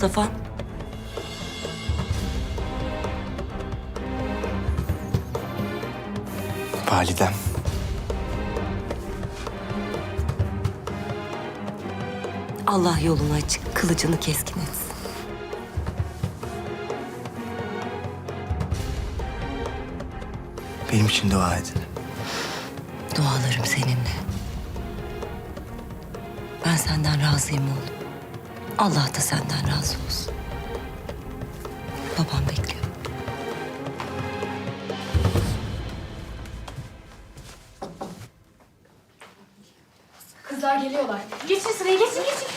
Mustafa? Validem. Allah yolunu açık, kılıcını keskin etsin. Benim için dua edin. Dualarım seninle. Ben senden razıyım oğlum. Allah da senden razı olsun. Babam bekliyor. Kızlar geliyorlar. Geçin sıraya geçin geçin.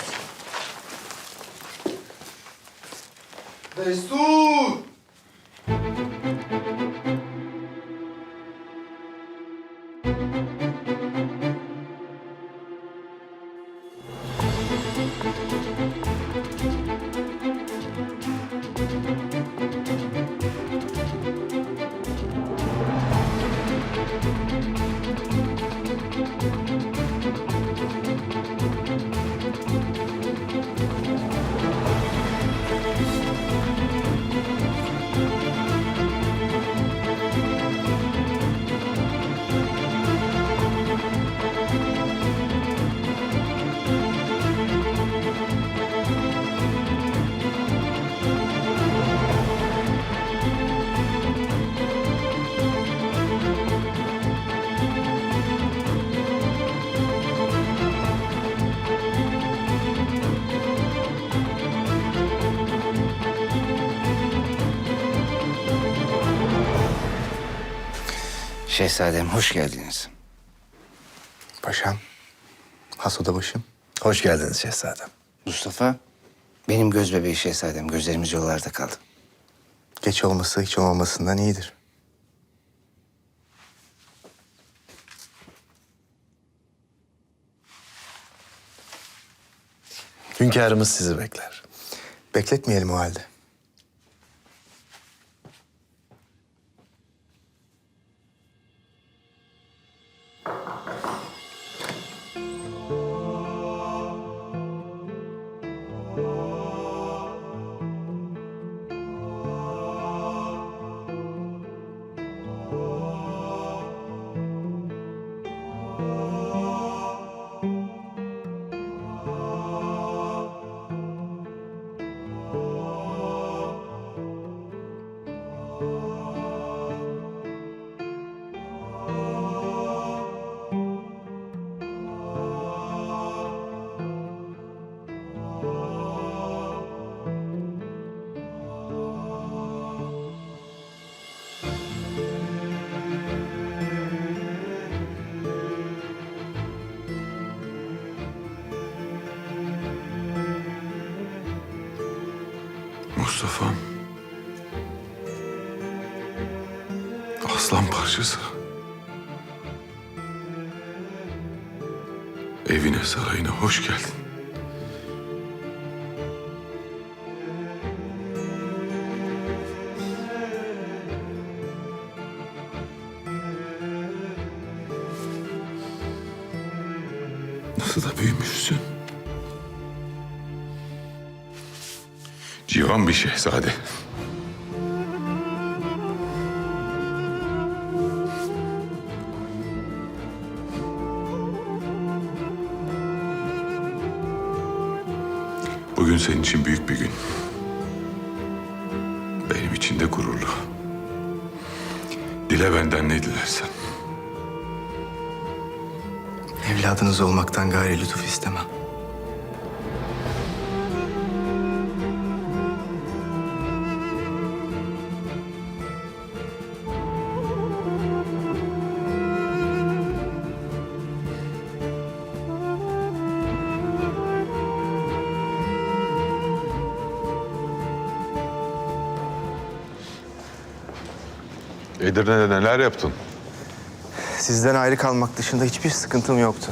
Destur! Şehzadem hoş geldiniz. Paşam. Hasoda başım. Hoş geldiniz şehzadem. Mustafa, benim göz bebeği şehzadem. Gözlerimiz yollarda kaldı. Geç olması hiç olmamasından iyidir. Hünkârımız sizi bekler. Bekletmeyelim o halde. Mustafa'm. Aslan parçası. Evine sarayına hoş geldin. Nasıl da büyümüşsün. Civan bir şehzade. Bugün senin için büyük bir gün. Benim için de gururlu. Dile benden ne dilersen. Evladınız olmaktan gayri lütuf istemem. Edirne'de neler yaptın? Sizden ayrı kalmak dışında hiçbir sıkıntım yoktu.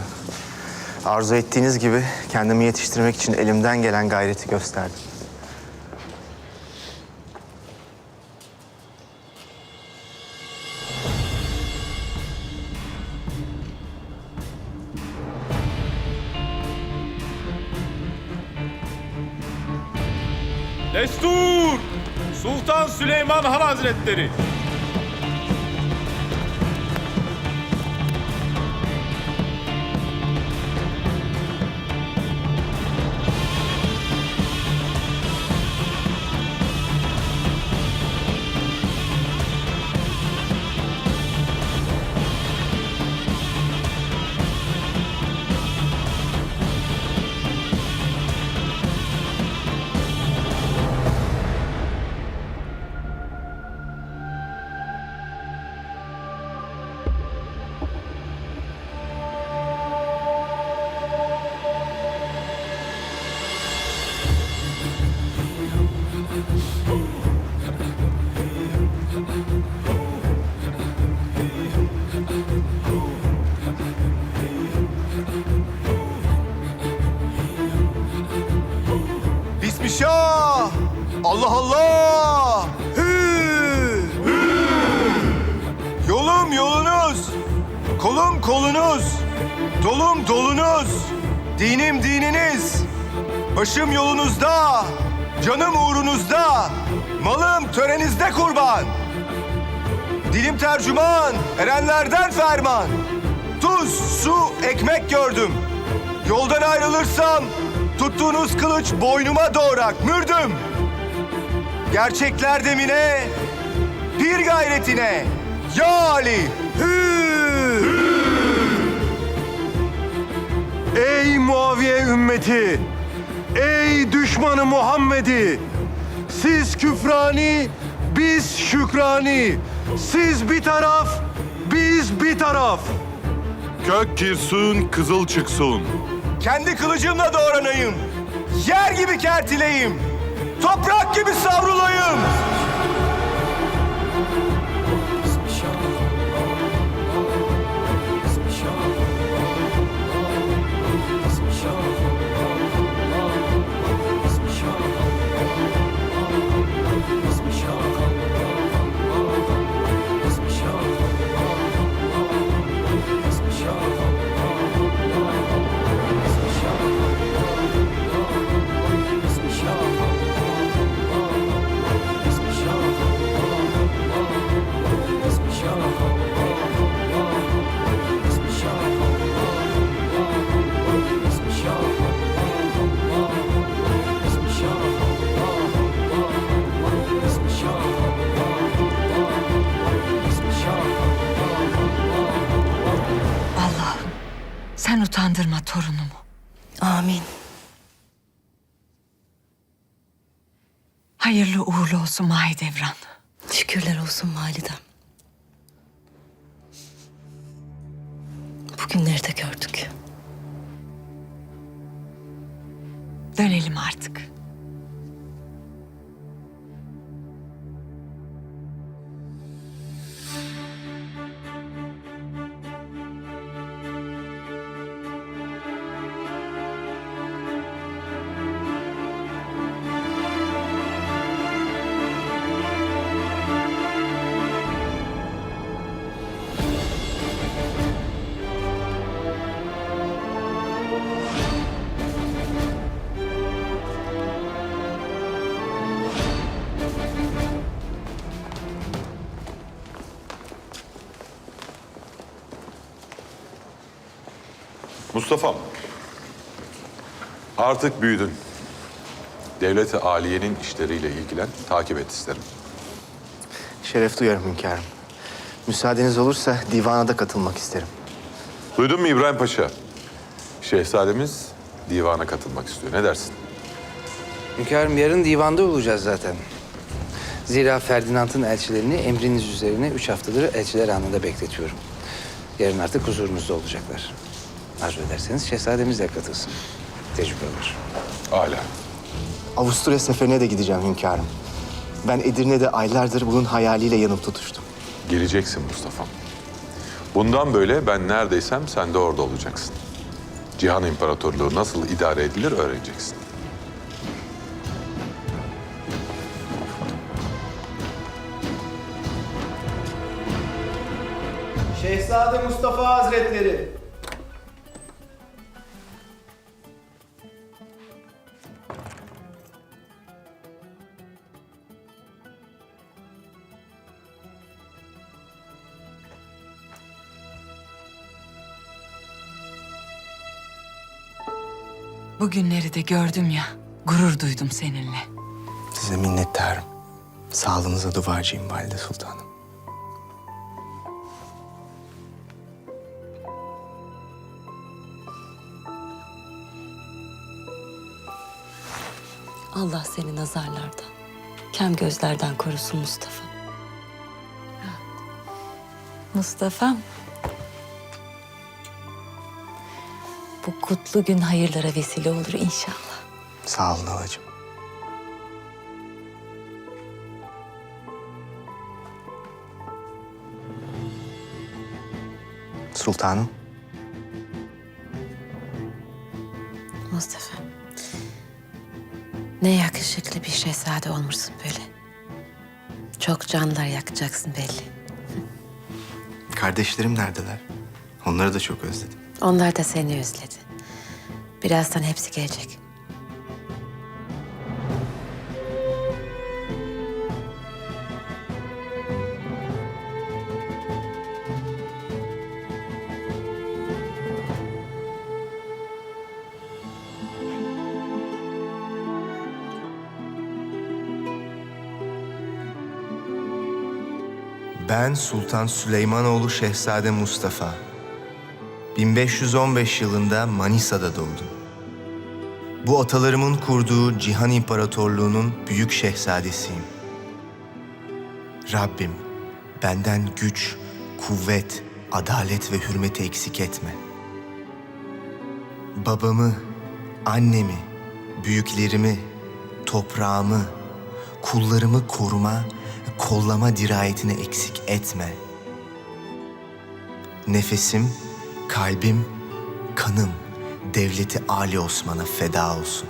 Arzu ettiğiniz gibi kendimi yetiştirmek için elimden gelen gayreti gösterdim. Destur! Sultan Süleyman Han Hazretleri. Dinim dininiz, başım yolunuzda, canım uğrunuzda, malım törenizde kurban. Dilim tercüman, erenlerden ferman. Tuz, su, ekmek gördüm. Yoldan ayrılırsam tuttuğunuz kılıç boynuma doğrak mürdüm. Gerçekler demine, pir gayretine. Ya Ali! Hü! Ey Muaviye ümmeti! Ey düşmanı Muhammed'i! Siz küfrani, biz şükrani. Siz bir taraf, biz bir taraf. Gök girsin, kızıl çıksın. Kendi kılıcımla doğranayım. Yer gibi kertileyim. Toprak gibi savrulayım. Olsun Mahidevran. Şükürler olsun validem. Mustafa'm. Artık büyüdün. Devlet-i Aliye'nin işleriyle ilgilen, takip et isterim. Şeref duyarım hünkârım. Müsaadeniz olursa divana da katılmak isterim. Duydun mu İbrahim Paşa? Şehzademiz divana katılmak istiyor. Ne dersin? Hünkârım yarın divanda olacağız zaten. Zira Ferdinand'ın elçilerini emriniz üzerine üç haftadır elçiler anında bekletiyorum. Yarın artık huzurunuzda olacaklar. Arzu ederseniz şehzademiz de katılsın. Tecrübe olur. Âlâ. Avusturya seferine de gideceğim hünkârım. Ben Edirne'de aylardır bunun hayaliyle yanıp tutuştum. Geleceksin Mustafa'm. Bundan böyle ben neredeysem sen de orada olacaksın. Cihan İmparatorluğu nasıl idare edilir öğreneceksin. Şehzade Mustafa Hazretleri. Bugünleri de gördüm ya. Gurur duydum seninle. Size minnettarım. Sağlığınıza duacıyım Valide Sultanım. Allah seni nazarlardan, kem gözlerden korusun Mustafa. Mustafa'm. Bu kutlu gün hayırlara vesile olur inşallah. Sağ olun halacığım. Sultanım. Mustafa. Ne yakışıklı bir şehzade olmuşsun böyle. Çok canlar yakacaksın belli. Kardeşlerim neredeler? Onları da çok özledim. Onlar da seni özledi. Birazdan hepsi gelecek. Ben Sultan Süleymanoğlu Şehzade Mustafa. 1515 yılında Manisa'da doğdum. Bu atalarımın kurduğu Cihan İmparatorluğu'nun büyük şehzadesiyim. Rabbim benden güç, kuvvet, adalet ve hürmeti eksik etme. Babamı, annemi, büyüklerimi, toprağımı, kullarımı koruma, kollama dirayetini eksik etme. Nefesim, kalbim, kanım devleti Ali Osman'a feda olsun.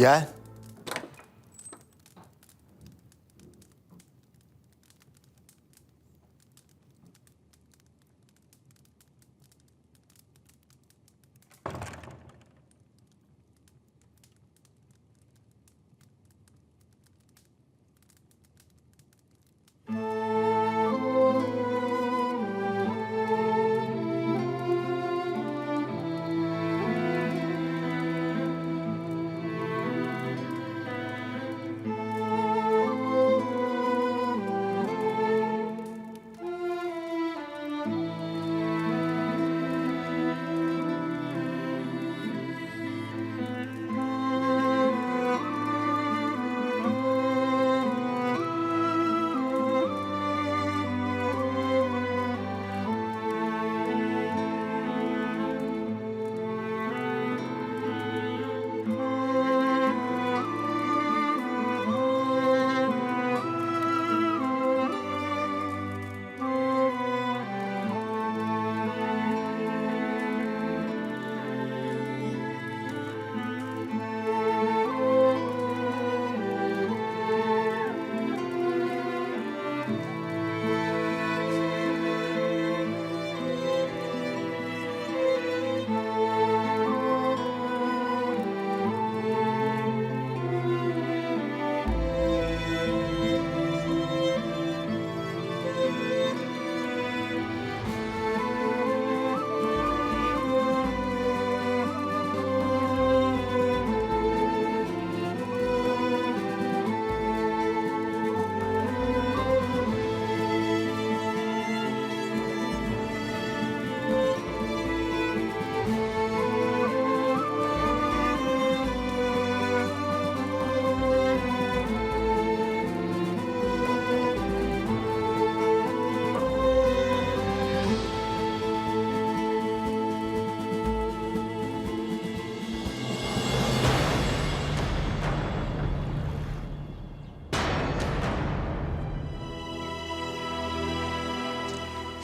Gel.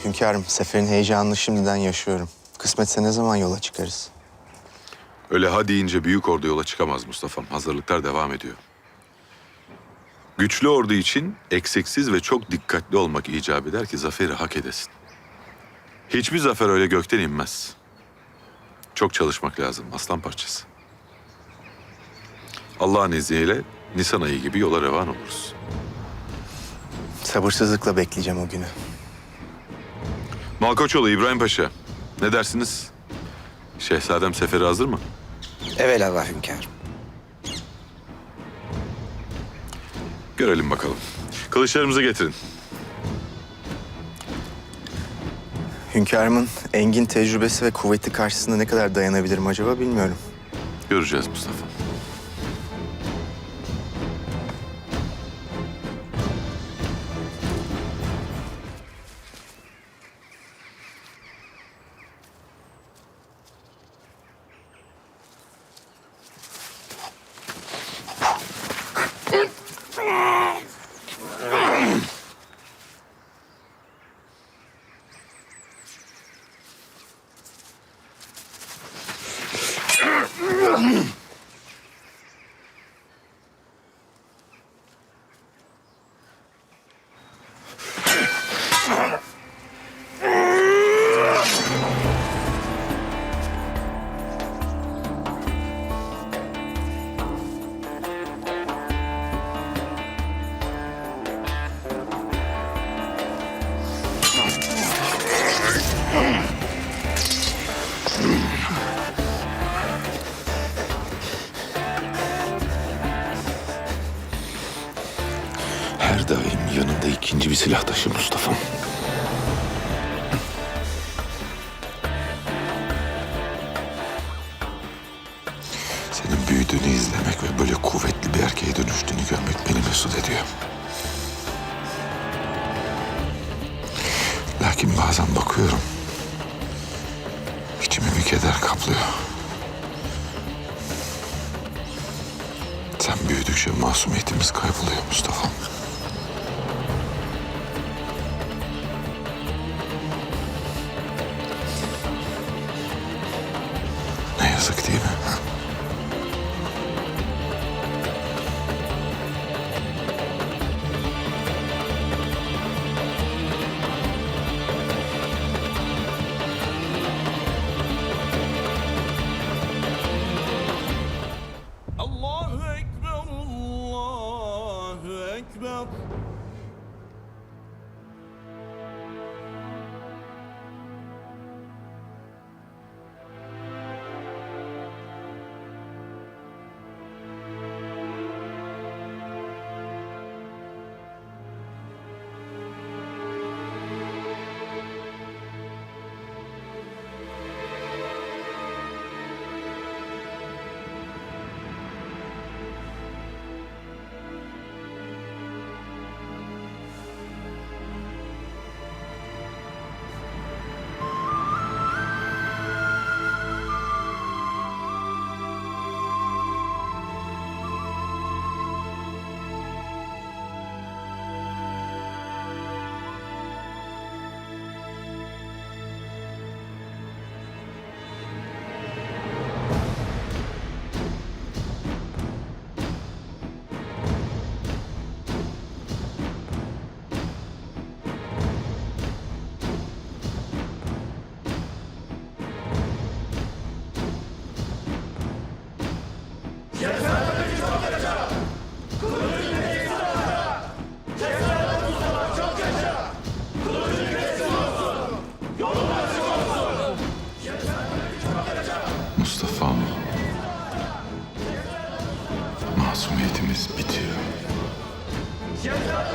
Hünkârım, seferin heyecanını şimdiden yaşıyorum. Kısmetse ne zaman yola çıkarız? Öyle ha deyince büyük ordu yola çıkamaz Mustafa'm. Hazırlıklar devam ediyor. Güçlü ordu için eksiksiz ve çok dikkatli olmak icap eder ki zaferi hak edesin. Hiçbir zafer öyle gökten inmez. Çok çalışmak lazım aslan parçası. Allah'ın izniyle Nisan ayı gibi yola revan oluruz. Sabırsızlıkla bekleyeceğim o günü. Malkoçoğlu İbrahim Paşa, ne dersiniz? Şehzadem seferi hazır mı? Evelallah hünkârım. Görelim bakalım. Kılıçlarımızı getirin. Hünkârımın engin tecrübesi ve kuvveti karşısında ne kadar dayanabilirim acaba bilmiyorum. Göreceğiz Mustafa. Büyüdüğünü izlemek ve böyle kuvvetli bir erkeğe dönüştüğünü görmek beni mesut ediyor. Lakin bazen bakıyorum. İçimi bir keder kaplıyor. Sen büyüdükçe masumiyetimiz kayboluyor Mustafa. Masumiyetimiz bitiyor.